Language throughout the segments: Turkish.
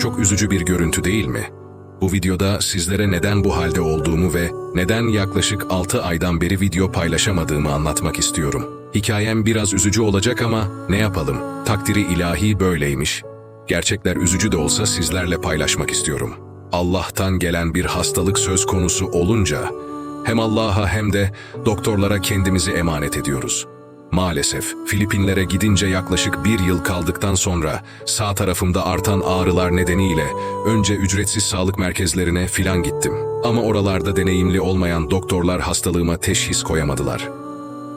Çok üzücü bir görüntü değil mi? Bu videoda sizlere neden bu halde olduğumu ve neden yaklaşık 6 aydan beri video paylaşamadığımı anlatmak istiyorum. Hikayem biraz üzücü olacak ama ne yapalım? Takdiri ilahi böyleymiş. Gerçekler üzücü de olsa sizlerle paylaşmak istiyorum. Allah'tan gelen bir hastalık söz konusu olunca hem Allah'a hem de doktorlara kendimizi emanet ediyoruz. Maalesef Filipinlere gidince yaklaşık bir yıl kaldıktan sonra sağ tarafımda artan ağrılar nedeniyle önce ücretsiz sağlık merkezlerine filan gittim. Ama oralarda deneyimli olmayan doktorlar hastalığıma teşhis koyamadılar.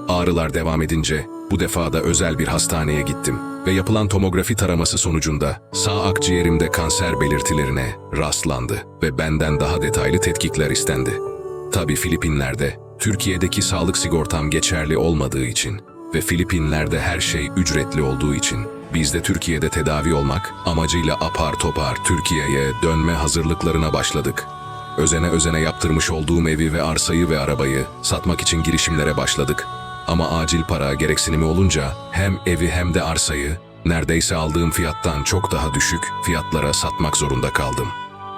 Ağrılar devam edince bu defa da özel bir hastaneye gittim ve yapılan tomografi taraması sonucunda sağ akciğerimde kanser belirtilerine rastlandı ve benden daha detaylı tetkikler istendi. Tabii Filipinler'de Türkiye'deki sağlık sigortam geçerli olmadığı için ve Filipinler'de her şey ücretli olduğu için biz de Türkiye'de tedavi olmak amacıyla apar topar Türkiye'ye dönme hazırlıklarına başladık. Özene özene yaptırmış olduğum evi ve arsayı ve arabayı satmak için girişimlere başladık. Ama acil para gereksinimi olunca hem evi hem de arsayı neredeyse aldığım fiyattan çok daha düşük fiyatlara satmak zorunda kaldım.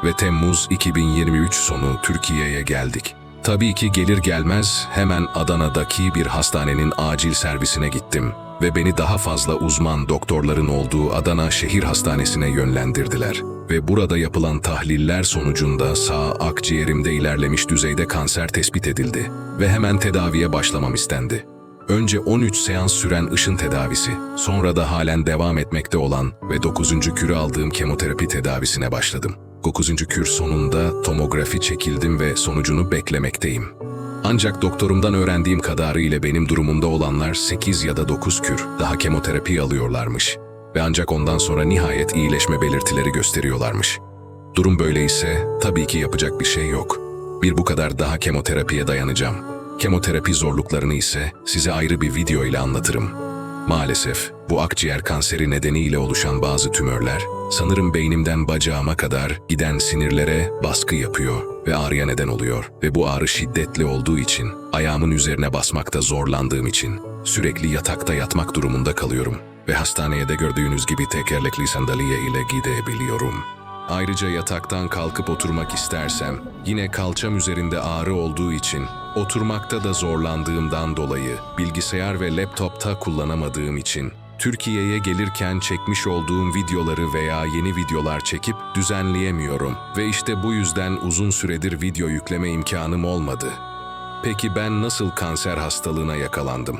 Ve Temmuz 2023 sonu Türkiye'ye geldik. Tabii ki gelir gelmez hemen Adana'daki bir hastanenin acil servisine gittim ve beni daha fazla uzman doktorların olduğu Adana Şehir Hastanesi'ne yönlendirdiler. Ve burada yapılan tahliller sonucunda sağ akciğerimde ilerlemiş düzeyde kanser tespit edildi ve hemen tedaviye başlamam istendi. Önce 13 seans süren ışın tedavisi, sonra da halen devam etmekte olan ve 9. kürü aldığım kemoterapi tedavisine başladım. 9. kür sonunda tomografi çekildim ve sonucunu beklemekteyim. Ancak doktorumdan öğrendiğim kadarıyla benim durumumda olanlar 8 ya da 9 kür daha kemoterapi alıyorlarmış ve ancak ondan sonra nihayet iyileşme belirtileri gösteriyorlarmış. Durum böyleyse tabii ki yapacak bir şey yok. Bir bu kadar daha kemoterapiye dayanacağım. Kemoterapi zorluklarını ise size ayrı bir video ile anlatırım. Maalesef bu akciğer kanseri nedeniyle oluşan bazı tümörler sanırım beynimden bacağıma kadar giden sinirlere baskı yapıyor ve ağrıya neden oluyor. Ve bu ağrı şiddetli olduğu için ayağımın üzerine basmakta zorlandığım için sürekli yatakta yatmak durumunda kalıyorum. Ve hastaneye de gördüğünüz gibi tekerlekli sandalye ile gidebiliyorum. Ayrıca yataktan kalkıp oturmak istersem yine kalçam üzerinde ağrı olduğu için oturmakta da zorlandığımdan dolayı bilgisayar ve laptopta kullanamadığım için Türkiye'ye gelirken çekmiş olduğum videoları veya yeni videolar çekip düzenleyemiyorum ve işte bu yüzden uzun süredir video yükleme imkanım olmadı. Peki ben nasıl kanser hastalığına yakalandım?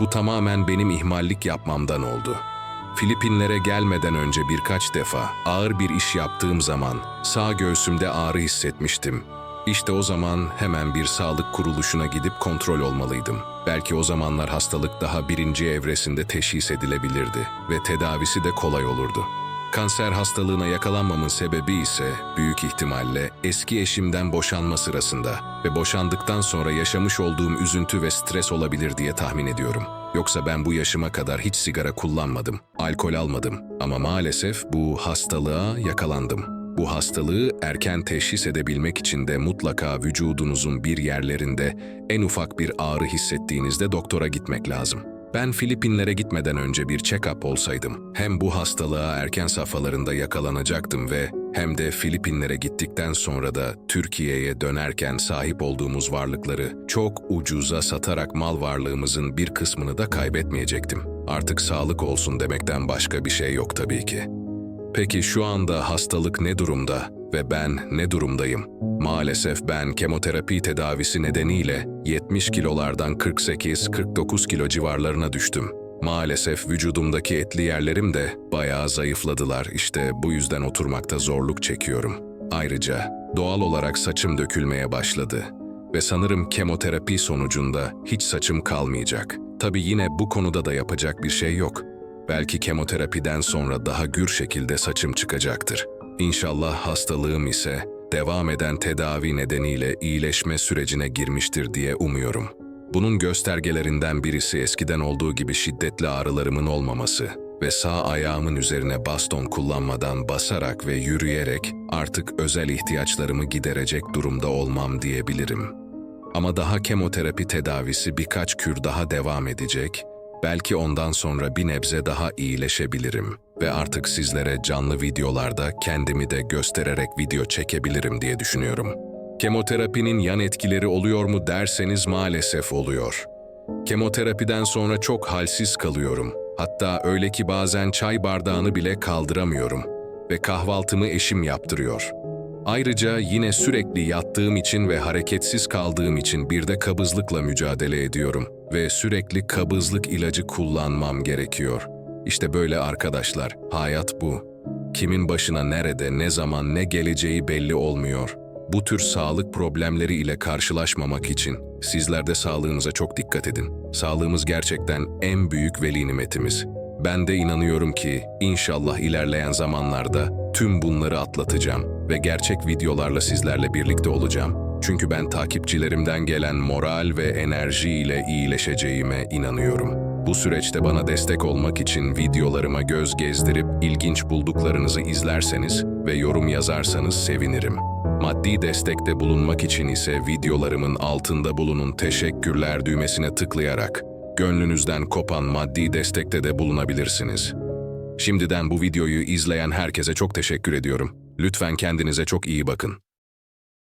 Bu tamamen benim ihmallik yapmamdan oldu. Filipinlere gelmeden önce birkaç defa ağır bir iş yaptığım zaman sağ göğsümde ağrı hissetmiştim. İşte o zaman hemen bir sağlık kuruluşuna gidip kontrol olmalıydım. Belki o zamanlar hastalık daha birinci evresinde teşhis edilebilirdi ve tedavisi de kolay olurdu. Kanser hastalığına yakalanmamın sebebi ise büyük ihtimalle eski eşimden boşanma sırasında ve boşandıktan sonra yaşamış olduğum üzüntü ve stres olabilir diye tahmin ediyorum. Yoksa ben bu yaşıma kadar hiç sigara kullanmadım, alkol almadım ama maalesef bu hastalığa yakalandım. Bu hastalığı erken teşhis edebilmek için de mutlaka vücudunuzun bir yerlerinde en ufak bir ağrı hissettiğinizde doktora gitmek lazım. Ben Filipinlere gitmeden önce bir check-up olsaydım, hem bu hastalığa erken safhalarında yakalanacaktım ve hem de Filipinlere gittikten sonra da Türkiye'ye dönerken sahip olduğumuz varlıkları çok ucuza satarak mal varlığımızın bir kısmını da kaybetmeyecektim. Artık sağlık olsun demekten başka bir şey yok tabii ki. Peki şu anda hastalık ne durumda ve ben ne durumdayım? Maalesef ben kemoterapi tedavisi nedeniyle 70 kilolardan 48-49 kilo civarlarına düştüm. Maalesef vücudumdaki etli yerlerim de bayağı zayıfladılar. İşte bu yüzden oturmakta zorluk çekiyorum. Ayrıca doğal olarak saçım dökülmeye başladı ve sanırım kemoterapi sonucunda hiç saçım kalmayacak. Tabii yine bu konuda da yapacak bir şey yok. Belki kemoterapiden sonra daha gür şekilde saçım çıkacaktır. İnşallah hastalığım ise devam eden tedavi nedeniyle iyileşme sürecine girmiştir diye umuyorum. Bunun göstergelerinden birisi eskiden olduğu gibi şiddetli ağrılarımın olmaması ve sağ ayağımın üzerine baston kullanmadan basarak ve yürüyerek artık özel ihtiyaçlarımı giderecek durumda olmam diyebilirim. Ama daha kemoterapi tedavisi birkaç kür daha devam edecek Belki ondan sonra bir nebze daha iyileşebilirim ve artık sizlere canlı videolarda kendimi de göstererek video çekebilirim diye düşünüyorum. Kemoterapinin yan etkileri oluyor mu derseniz maalesef oluyor. Kemoterapiden sonra çok halsiz kalıyorum. Hatta öyle ki bazen çay bardağını bile kaldıramıyorum ve kahvaltımı eşim yaptırıyor. Ayrıca yine sürekli yattığım için ve hareketsiz kaldığım için bir de kabızlıkla mücadele ediyorum ve sürekli kabızlık ilacı kullanmam gerekiyor. İşte böyle arkadaşlar, hayat bu. Kimin başına nerede, ne zaman, ne geleceği belli olmuyor. Bu tür sağlık problemleri ile karşılaşmamak için sizler de sağlığınıza çok dikkat edin. Sağlığımız gerçekten en büyük veli nimetimiz. Ben de inanıyorum ki inşallah ilerleyen zamanlarda tüm bunları atlatacağım ve gerçek videolarla sizlerle birlikte olacağım. Çünkü ben takipçilerimden gelen moral ve enerji ile iyileşeceğime inanıyorum. Bu süreçte bana destek olmak için videolarıma göz gezdirip ilginç bulduklarınızı izlerseniz ve yorum yazarsanız sevinirim. Maddi destekte bulunmak için ise videolarımın altında bulunun teşekkürler düğmesine tıklayarak gönlünüzden kopan maddi destekte de bulunabilirsiniz. Şimdiden bu videoyu izleyen herkese çok teşekkür ediyorum. Lütfen kendinize çok iyi bakın.